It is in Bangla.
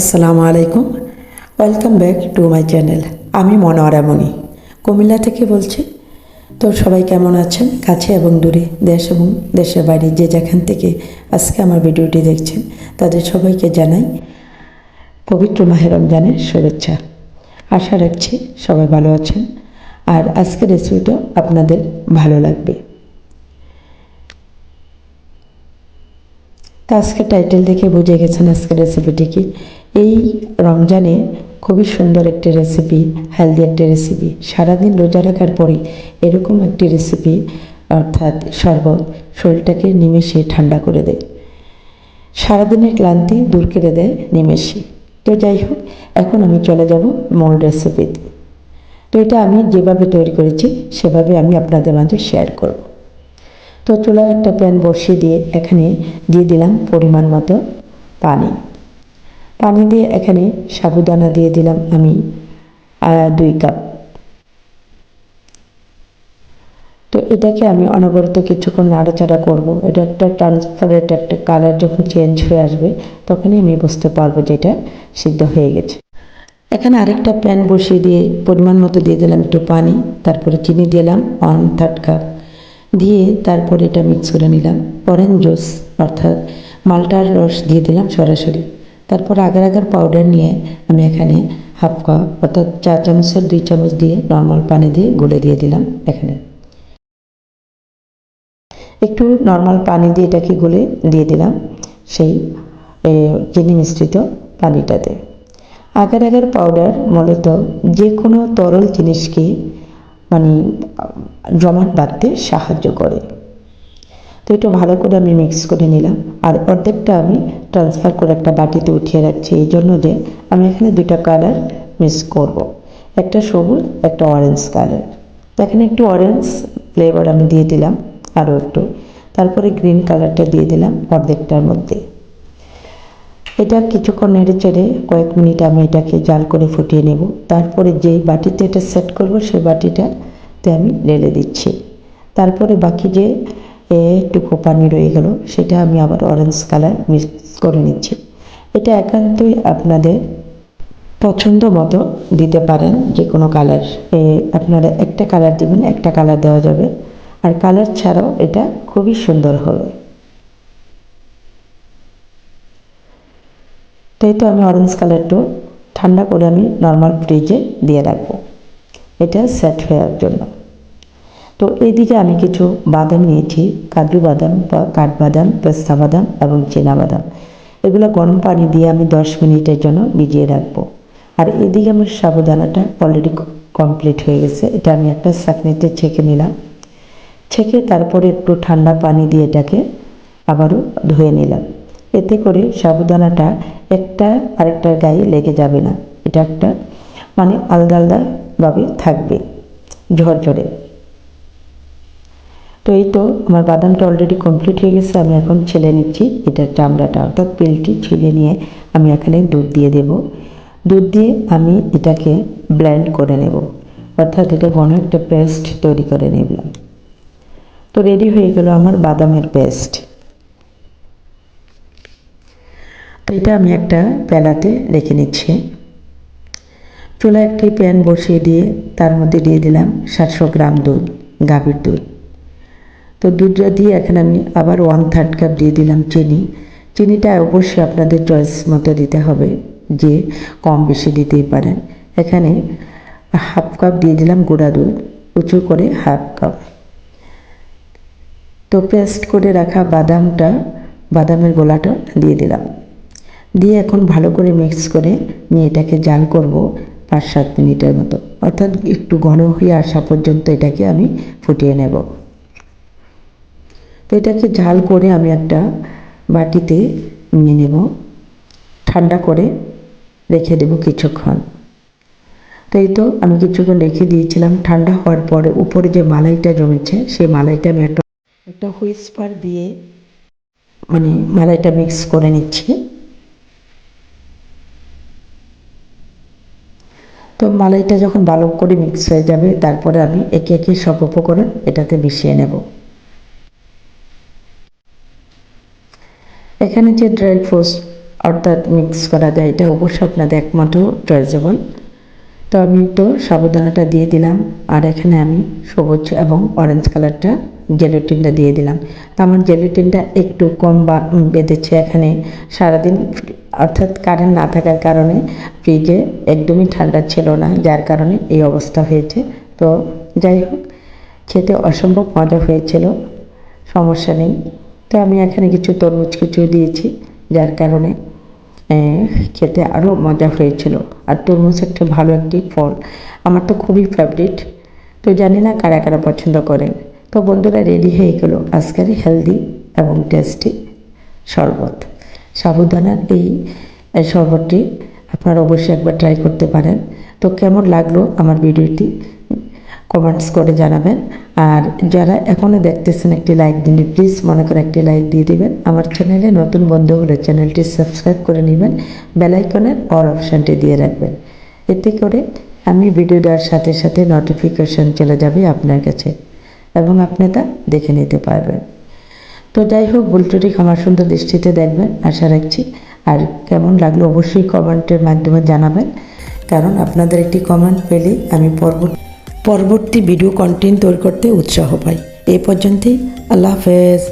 আসসালামু আলাইকুম। Welcome back to my channel আমি মনোয়ারা মণি কুমিল্লা থেকে বলছি, তো সবাই কেমন আছেন? কাছে এবং দূরে, দেশ এবং দেশের বাইরে যে যেখান থেকে আজকে আমার ভিডিওটি দেখছেন, তাদের সবাইকে জানাই পবিত্র মাহে রমজানের শুভেচ্ছা। আশা রাখছি সবাই ভালো আছেন। আর আজকের রেসিপিটা আপনাদের ভালো লাগবে। তো আজকে টাইটেল দেখে বুঝে গেছেন আজকের রেসিপিটি কি। এই রমজানে খুবই সুন্দর একটি রেসিপি হেলদি একটি রেসিপি সারাদিন রোজা রাখার পরে এরকম একটি রেসিপি অর্থাৎ শরবত, শরীরটাকে নিমেষে ঠান্ডা করে দেয়। সারাদিনের ক্লান্তি দূর করে দেয় নিমেষে। তো যাই হোক, এখন আমি চলে যাব মূল রেসিপিতে তো। এটা আমি যেভাবে তৈরি করেছি, সেভাবে আমি আপনাদের মাঝে শেয়ার করব। তো চুলায় একটা প্যান বসিয়ে দিয়ে এখানে দিয়ে দিলাম পরিমাণ মতো পানি। পানি দিয়ে এখানে সাবুদানা দিয়ে দিলাম আমি দুই কাপ। তো এটাকে আমি অনবরত কিছুক্ষণ নাড়াচাড়া করব। এটা একটা ট্রান্সপারেন্ট একটা কালার যখন চেঞ্জ হয়ে আসবে, তখনই আমি বুঝতে পারব যে এটা সিদ্ধ হয়ে গেছে। এখানে আরেকটা প্যান বসিয়ে দিয়ে পরিমাণ মতো দিয়ে দিলাম একটু পানি, তারপরে চিনি দিলাম ওয়ান থার্ড কাপ দিয়ে তারপরে এটা মিক্স করে নিলাম। অরেঞ্জ জুস অর্থাৎ মালটার রস দিয়ে দিলাম সরাসরি। তারপর আগার আগার পাউডার নিয়ে আমি এখানে হাফ কাপ অর্থাৎ চা চামচের দুই চামচ দিয়ে নর্মাল পানি দিয়ে গুলে দিয়ে দিলাম এখানে। একটু নর্মাল পানি দিয়ে এটাকে গুলে দিয়ে দিলাম সেই চিনি মিশ্রিত পানিটাতে। আগার আগার পাউডার মূলত যে কোনো তরল জিনিসকে মানে জমাট বাঁধতে সাহায্য করে। তো এটা ভালো করে আমি মিক্স করে নিলাম। আর অর্ধেকটা আমি ট্রান্সফার করে একটা বাটিতে উঠিয়ে রাখছি। এই জন্য যে আমি এখানে দুইটা কালার মিক্স করব। একটা সবুজ, একটা অরেঞ্জ কালার তো এখানে একটু অরেঞ্জ ফ্লেভার আমি দিয়ে দিলাম আরও একটু। তারপরে গ্রিন কালারটা দিয়ে দিলাম অর্ধেকটার মধ্যে। এটা কিছুক্ষণ নেড়ে চেড়ে কয়েক মিনিট আমি এটাকে জাল করে ফুটিয়ে নেব। তারপরে যেই বাটিতে এটা সেট করব, সেই বাটিটাতে আমি ঢেলে দিচ্ছি। তারপরে বাকি যে এটুকু পানি রয়ে গেল, সেটা আমি আবার অরেঞ্জ কালার মিক্স করে নিচ্ছি। এটা একান্তই আপনাদের পছন্দ মতো দিতে পারেন যে কোনো কালার আপনারা একটা কালার দিবেন, একটা কালার দেওয়া যাবে। আর কালার ছাড়াও এটা খুবই সুন্দর হবে। তাই তো আমি অরেঞ্জ কালারটা ঠান্ডা করে আমি নর্মাল ফ্রিজে দিয়ে রাখব। এটা সেট হওয়ার জন্য। তো এদিকে আমি কিছু বাদাম নিয়েছি, কাজু বাদাম, বা কাঠবাদাম, পেস্তা বাদাম এবং চীনা বাদাম। এগুলো গরম পানি দিয়ে আমি দশ মিনিটের জন্য ভিজিয়ে রাখব। আর এদিকে আমার সাবুদানাটা অলরেডি কমপ্লিট হয়ে গেছে। এটা আমি একটা চাকনিতে ছেঁকে নিলাম। ছেঁকে তারপরে একটু ঠান্ডা পানি দিয়ে এটাকে আবারও ধুয়ে নিলাম। এতে করে সাবুদানাটা একটা আরেকটার গায়ে লেগে যাবে না। এটা একটা মানে আলাদা আলাদাভাবে থাকবে। ঝরঝরে। তো এই তো আমার বাদামটা অলরেডি কমপ্লিট হয়ে গেছে, আমি এখন ছেলে নিচ্ছি। এটার চামড়াটা অর্থাৎ পেলটি ছিলে নিয়ে আমি এখানে দুধ দিয়ে দেব। দুধ দিয়ে আমি এটাকে ব্লেন্ড করে নেব। অর্থাৎ এটা ঘন একটা পেস্ট তৈরি করে নিলাম। তো রেডি হয়ে গেল আমার বাদামের পেস্ট তো এটা আমি একটা প্যালাতে রেখে নিচ্ছি। চুলা একটি প্যান বসিয়ে দিয়ে তার মধ্যে দিয়ে দিলাম সাতশো গ্রাম দুধ, গাভীর দুধ। তো দুধটা দিয়ে এখন আমি আবার ওয়ান থার্ড কাপ দিয়ে দিলাম চিনি। চিনিটা অবশ্যই আপনাদের চয়েস মতো দিতে হবে, যে কম বেশি দিতেই পারেন। এখানে হাফ কাপ দিয়ে দিলাম গুঁড়া দুধ, উঁচু করে হাফ কাপ তো পেস্ট করে রাখা বাদামটা, বাদামের গোলাটা দিয়ে দিলাম। দিয়ে এখন ভালো করে মিক্স করে নিয়ে এটাকে জাল করব পাঁচ সাত মিনিটের মতো। অর্থাৎ একটু ঘন হয়ে আসা পর্যন্ত এটাকে আমি ফুটিয়ে নেব। তো এটাকে ঝাল করে আমি একটা বাটিতে নিয়ে নেব। ঠান্ডা করে রেখে দেবো কিছুক্ষণ। তো এই তো আমি কিছুক্ষণ রেখে দিয়েছিলাম। ঠান্ডা হওয়ার পরে উপরে যে মালাইটা জমেছে, সেই মালাইটা আমি একটা একটা হুইসপার দিয়ে মানে মালাইটা মিক্স করে নিচ্ছি। তো মালাইটা যখন ভালো করে মিক্স হয়ে যাবে, তারপরে আমি একে একে সব উপকরণ এটাতে মিশিয়ে নেব। এখানে যে ড্রাই ফ্রুটস অর্থাৎ মিক্স করা যায়, এটা অবশ্যই আপনাদের একমাত্র চয়েসেবল তো আমি তো সাবুদানাটা দিয়ে দিলাম, আর এখানে আমি সবুজ এবং অরেঞ্জ কালারটা জেলেটিনটা দিয়ে দিলাম। তো আমার জেলেটিনটা একটু কম বা বেঁধেছে এখানে। সারাদিন অর্থাৎ কারেন্ট না থাকার কারণে ফ্রিজে একদমই ঠান্ডা ছিল না, যার কারণে এই অবস্থা হয়েছে। তো যাই হোক, খেতে অসম্ভব মজা হয়েছিল, সমস্যা নেই। তো আমি এখানে কিছু তরমুজ কিছু দিয়েছি, যার কারণে খেতে আরও মজা হয়েছিল। আর তরমুজ একটা ভালো একটি ফল। আমার তো খুবই ফেভারিট তো জানি না কারা কারা পছন্দ করেন। তো বন্ধুরা রেডি হয়ে গেলো আজকের হেলদি এবং টেস্টি শরবত। সাবুদানার এই এই শরবতটি আপনারা অবশ্যই একবার ট্রাই করতে পারেন। তো কেমন লাগল আমার ভিডিওটি কমেন্টস করে জানাবেন। আর যারা এখনও দেখতেছেন একটি লাইক দিন প্লিজ মনে করে একটি লাইক দিয়ে দিবেন। আমার চ্যানেলে নতুন বন্ধু হলে চ্যানেলটি সাবস্ক্রাইব করে নেবেন বেলাইকনের অল অপশানটি দিয়ে রাখবেন। এতে করে আমি ভিডিও দেওয়ার সাথে সাথে নোটিফিকেশন চলে যাবে আপনার কাছে এবং আপনি তা দেখে নিতে পারবেন। তো যাই হোক বুলটুটি আমার সুন্দর দৃষ্টিতে দেখবেন, আশা রাখছি। আর কেমন লাগল অবশ্যই কমেন্টের মাধ্যমে জানাবেন, কারণ আপনাদের একটি কমেন্ট পেলেই আমি পরবর্তী পরবর্তী ভিডিও কন্টেন্ট তৈরি করতে উৎসাহ পাই। এ পর্যন্তই আল্লাহ হাফেজ।